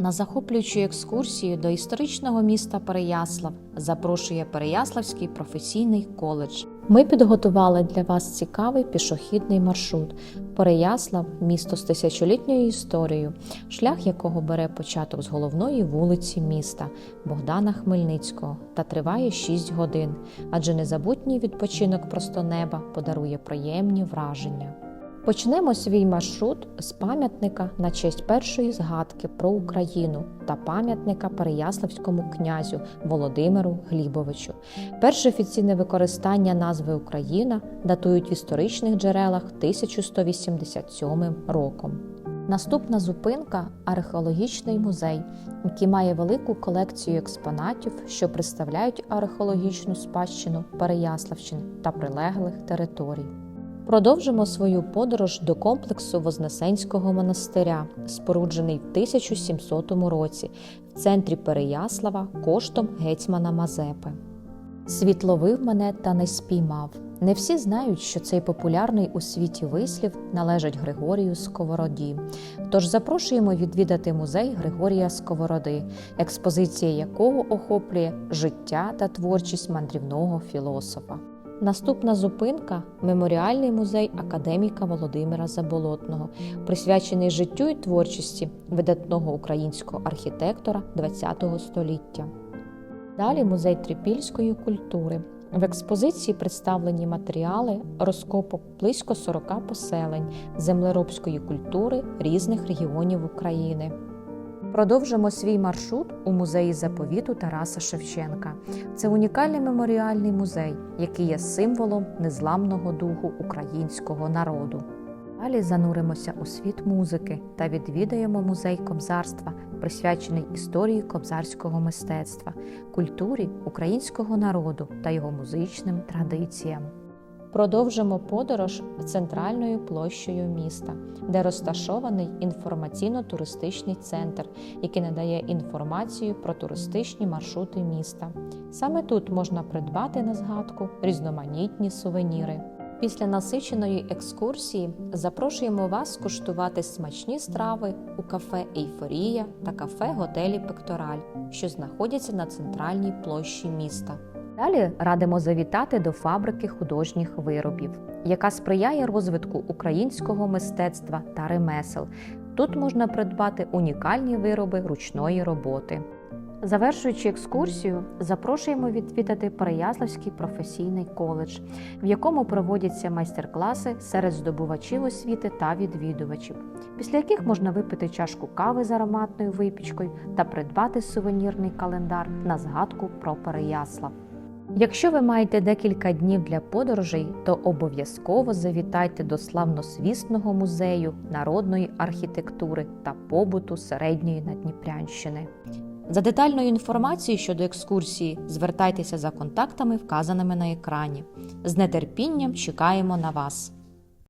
На захоплюючу екскурсію до історичного міста Переяслав запрошує Переяславський професійний коледж. Ми підготували для вас цікавий пішохідний маршрут. Переяслав місто з тисячолітньою історією, шлях якого бере початок з головної вулиці міста Богдана Хмельницького та триває 6 годин, адже незабутній відпочинок просто неба подарує приємні враження. Почнемо свій маршрут з пам'ятника на честь першої згадки про Україну та пам'ятника Переяславському князю Володимиру Глібовичу. Перше офіційне використання назви Україна датують в історичних джерелах 1187 роком. Наступна зупинка археологічний музей, який має велику колекцію експонатів, що представляють археологічну спадщину Переяславщини та прилеглих територій. Продовжимо свою подорож до комплексу Вознесенського монастиря, споруджений в 1700 році в центрі Переяслава коштом гетьмана Мазепи. Світ ловив мене та не спіймав. Не всі знають, що цей популярний у світі вислів належить Григорію Сковороді. Тож запрошуємо відвідати музей Григорія Сковороди, експозиція якого охоплює життя та творчість мандрівного філософа. Наступна зупинка меморіальний музей академіка Володимира Заболотного, присвячений життю і творчості видатного українського архітектора ХХ століття. Далі музей трипільської культури. В експозиції представлені матеріали розкопок близько 40 поселень землеробської культури різних регіонів України. Продовжимо свій маршрут у музеї заповіту Тараса Шевченка. Це унікальний меморіальний музей, який є символом незламного духу українського народу. Далі зануримося у світ музики та відвідаємо музей кобзарства, присвячений історії кобзарського мистецтва, культурі українського народу та його музичним традиціям. Продовжимо подорож центральною площею міста, де розташований інформаційно-туристичний центр, який надає інформацію про туристичні маршрути міста. Саме тут можна придбати на згадку різноманітні сувеніри. Після насиченої екскурсії запрошуємо вас скуштувати смачні страви у кафе Ейфорія та кафе готелі Пектораль, що знаходяться на центральній площі міста. Далі радимо завітати до фабрики художніх виробів, яка сприяє розвитку українського мистецтва та ремесел. Тут можна придбати унікальні вироби ручної роботи. Завершуючи екскурсію, запрошуємо відвідати Переяславський професійний коледж, в якому проводяться майстер-класи серед здобувачів освіти та відвідувачів, після яких можна випити чашку кави з ароматною випічкою та придбати сувенірний календар на згадку про Переяслав. Якщо ви маєте декілька днів для подорожей, то обов'язково завітайте до славносвісного музею народної архітектури та побуту середньої Надніпрянщини. За детальною інформацією щодо екскурсії звертайтеся за контактами, вказаними на екрані. З нетерпінням чекаємо на вас.